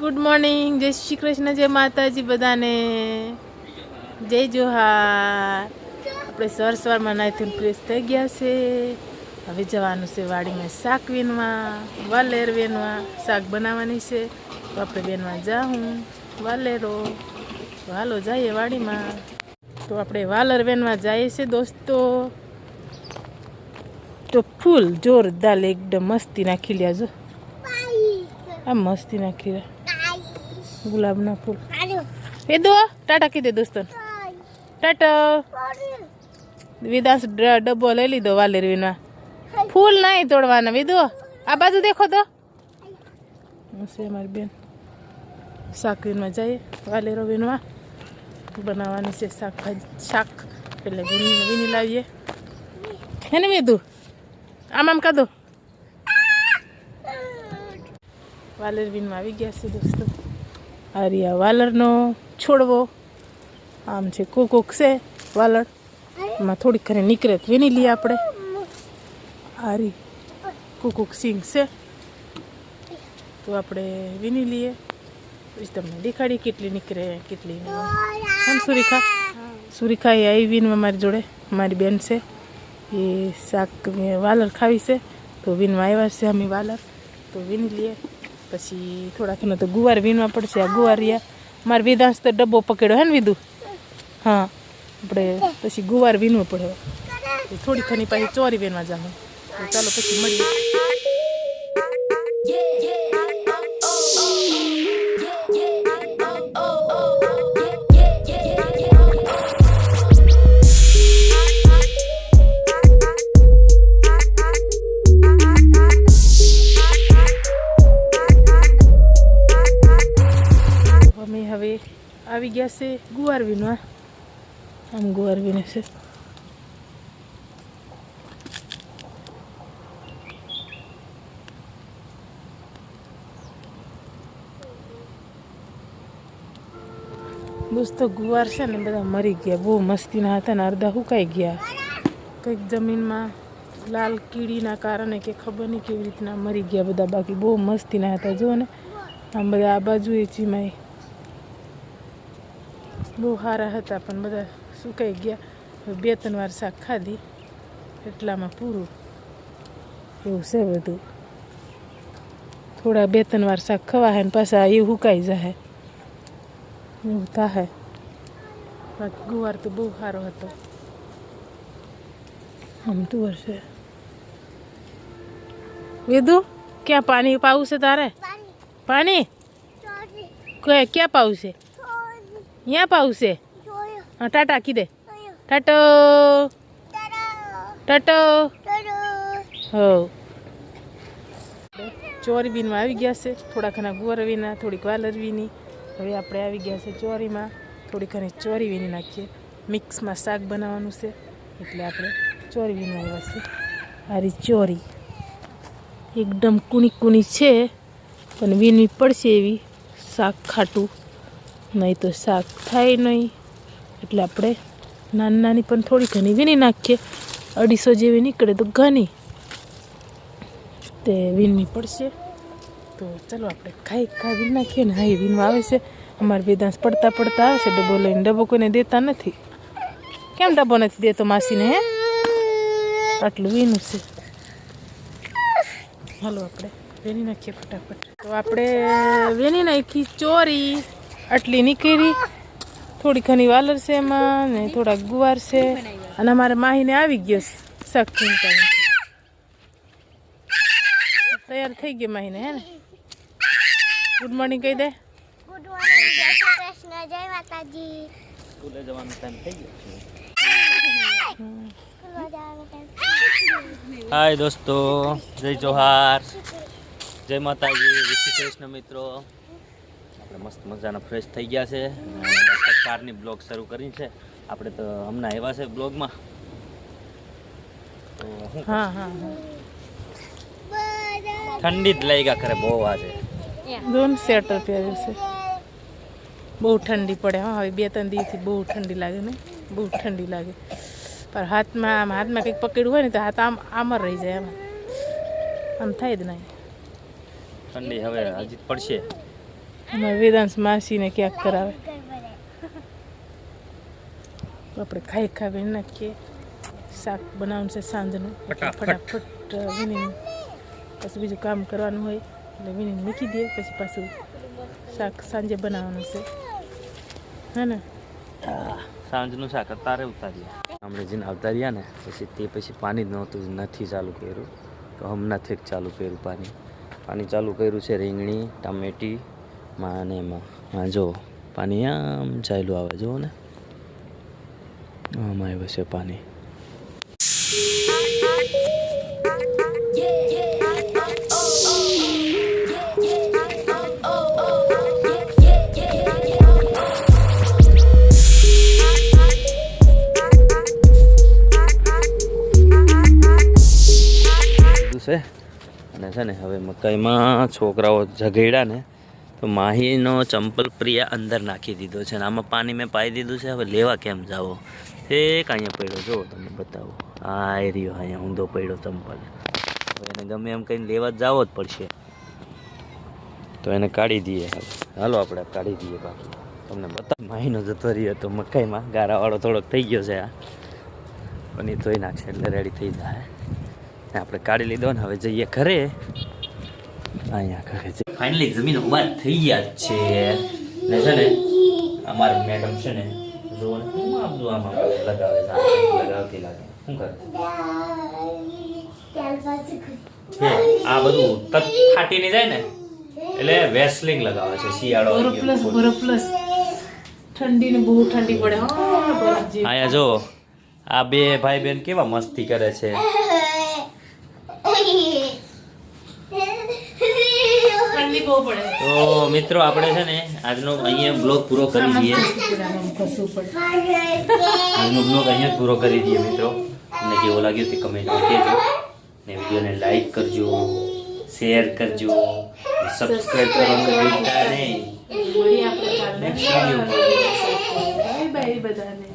Good morning જય શ્રી કૃષ્ણ જય માતાજી બધાને. જય જોહાર. આપણે સવાર સવારમાં નાહીને ફ્રેશ થઈ ગયા છે. હવે જવાનું છે વાડીમાં શાક વીણવા વાલેર વીણવા. શાક બનાવવાની છે. તો આપણે વીણવા જાઉં વાલેરો. વાલો હાલો જઈએ વાડીમાં. તો આપણે વાલર વેનમાં જઈએ છીએ દોસ્તો. તો ફૂલ જોરદાર એકદમ મસ્તી નાખી લ્યા જો. આ મસ્તી નાખી રહ્યા ગુલાબના ફૂલ. એ દો ટાટા કીધે દોસ્તો ટાટા. વિદાસ ડબ્બો લઈ લીધો વાલેર વીણવા ફૂલ નહીં તોડવાના. વિદો આ બાજુ દેખો તો. છે મારી બેન. શાક વીણવા જઈએ વાલેરો વીણવા બનાવવાની છે શાકભાજી શાક. એટલે વીની વીની લાવીએ. હે ને વિદુ? આમ આમ કાદો વાલર વીણમાં આવી ગયા છે દોસ્તો. આ વાલરનો છોડવો. આમ છે કોકોક છે વાલર. એમાં થોડીક ખરી નીકળે તો વીણી લઈએ આપણે. આરી કુકુક સિંગ છે. તો આપણે વીણી લઈએ પછી તમને દેખાડી કેટલી નીકળે, કેટલી. એમ સુરેખા સુરીખા. એ આવી વિનમાં મારી જોડે. મારી બેન છે. એ શાક વાલર ખાવી છે. તો વિનમાં આવ્યા છે અમે વાલર. તો વીણી લઈએ પછી થોડાક તો ગુવાર વીણવા પડશે. આ ગુવારિયા મારે વિધાંશ તો ડબ્બો પકડ્યો હે ને વિધુ? હા. આપણે પછી ગુવાર વીણવો પડે થોડી ખની પાછી ચોરી વીણવા જાઉં ચાલો પછી મળીએ. આવી ગયા છે આ આમ ગુવાર વીણે છે દોસ્તો ગુવાર છે ને, બધા મરી ગયા. બહુ મસ્તીના હતા ને, અડધા સુકાઈ ગયા. કંઈક જમીનમાં લાલ કીડીના કારણે કે ખબર નહીં કેવી રીતના મરી ગયા બધા બાકી. બહુ મસ્તીના હતા, જુઓ ને. આમ બધા આ બાજુ એ ચીમાઈ બહુ સારા હતા પણ બધા સુકાઈ ગયા. બે ત્રણ વાર શાક ખાધી એટલામાં પૂરું. એવું છે બધું. થોડા બે ત્રણ વાર શાક ખવાય ને પાછા એ સુકાઈ જાય એવું થાય બાકી ગુવાર તો બહુ સારો હતો. આમ તુવર છે વેદુ ક્યાં પાણી પાવું છે તારે? પાણી. ક્યાં પાવું છે? અહીંયા પાવશે? હા ટાટા કીધે ટાટો ટાટો હો. ચોરી બીનમાં આવી ગયા છે. થોડા ઘણા ગુવાર વીના થોડીક વાલરવીની હવે આપણે આવી ગયા છે ચોરીમાં. થોડી ઘણી ચોરી વીની નાખીએ. મિક્સમાં શાક બનાવવાનું છે. એટલે આપણે ચોરી વીનવા આવ્યા છે. મારી ચોરી. એકદમ કુણી કુણી છે. પણ વીનવી પડશે એવી શાક ખાટું. નહીં તો શાક થાય નહીં. એટલે આપણે નાની નાની પણ થોડી ઘણી વીણી નાખીએ. અઢીસો જેવી નીકળે તો ઘણી. તે વીણવી પડશે. તો ચલો આપણે ખાઈ ખાવી વીણ નાખીએ ને હા એ વીણવા આવે છે. અમારે વેદાંશ પડતા પડતા આવે છે. ડબ્બો લઈને ડબ્બો કોઈને દેતા નથી. કેમ ડબ્બો નથી દેતો માસીને, હે? આટલું વીનું છે. હાલો આપણે વેની નાખીએ ફટાફટ. તો આપણે વેની નાખી ચોરી. આટલી નીકળી. થોડી ઘણી વાલર છે એમાં ને થોડાક ગુવાર છે. અને અમારે માહીને આવી ગયો છે શાક ચિંતા તૈયાર થઈ ગયો માહીને હે ને? ગુડ મોર્નિંગ કહી દે. ગુડ મોર્નિંગ જય શ્રી કૃષ્ણ જય માતાજી. સ્કૂલે જવાનો ટાઈમ થઈ ગયો છે. હાય દોસ્તો. જય જોહાર. જય માતાજી. શ્રી કૃષ્ણ મિત્રો. આપણે મસ્ત મજાના ફ્રેશ થઈ ગયા છે. કારની બ્લોગ શરૂ કરી છે. આપણે તો હમણાં આવ્યા છે બ્લોગમાં તો હા હા ઠંડી જ લઈ ગયા ખરે બહુ આજે. જોન સ્વેટર પહેર્યું છે. બહુ ઠંડી પડે હા. હવે બે ત્રણ દિવસથી બહુ ઠંડી લાગે ને બહુ ઠંડી લાગે. પણ હાથમાં આમ હાથમાં કંઈક પકડ્યું હોય ને તો હાથ આમ આમ રહી જાય આમાં આમ થાય જ નહીં. ઠંડી હવે હજી પડશે. વેદાંશ માસીને ક્યાંક કરાવે આપણે ખાઈ ખાવી નાખીએ શાક બનાવવાનું છે સાંજનું ફટાફટ. વિનિંગ વિની પછી બીજું કામ કરવાનું હોય એટલે વિની મૂકી દઈએ પછી પાછું શાક સાંજે બનાવવાનું છે હે ને સાંજનું શાક અત્યારે ઉતારીએ આપણે જેને આવતા રહ્યા ને પછી તે પછી પાણી જ નહોતું નથી ચાલુ કર્યું તો હમણાંથી જ ચાલુ કર્યું પાણી પાણી ચાલુ કર્યું છે રીંગણી ટામેટી માં ને એમાં જો, પાણી આમ ચાલ્યું આવે, જુઓ ને. આમ આવ્યું છે પાણી. છે. અને છે ને, હવે મકાઈમાં છોકરાઓ ઝઘડ્યા ને તો માહીનો ચંપલ પ્રિયા અંદર નાખી દીધો છે અને આમાં પાણી મેં પાઈ દીધું છે. હવે લેવા કેમ જાઓ? એક અહીંયા પડ્યો, જુઓ તમને બતાવો. આ રહ્યો, અહીંયા ઊંધો પડ્યો ચંપલ. હવે એને ગમે એમ કહીને લેવા જ જાવો જ પડશે. તો એને કાઢી દઈએ હાલો આપણે કાઢી દઈએ બાકી. તમને બતા માહીનો જતો રહ્યો તો મકાઈમાં. ગારાવાળો થોડોક થઈ ગયો છે આ. પનીર ધોઈ નાખશે એટલે રેડી થઈ જાય. આપણે કાઢી લીધો ને હવે જઈએ ઘરે. અહીંયા કરે છે. ફાઇનલી જમીન ઊભા થઈ ગયા છે. ને છે ને અમારા મેડમ છે ને જુઓ હું આમ જો આમ લગાવે છે લગાવતી લાગે. શું કરે? આ બધું તત ફાટી નહીં જાય ને એટલે વેસલિંગ લગાવે છે શિયાળો. પ્લસ પ્લસ ઠંડીને બહુ ઠંડી પડે. અહીંયા જો આ બે ભાઈ બેન કેવા મસ્તી કરે છે. તો મિત્રો આપણે છે ને આજનો અહીંયા બ્લોગ પૂરો કરી દઈએ. આજનો બ્લોગ અહીંયા પૂરો કરી દઈએ મિત્રો. તમને કેવો લાગ્યો તે કમેન્ટમાં કહેજો. ને વિડીયોને લાઈક કરજો શેર કરજો સબસ્ક્રાઈબ કરવાનું ભૂલતા નહીં. બાય બાય બધાને.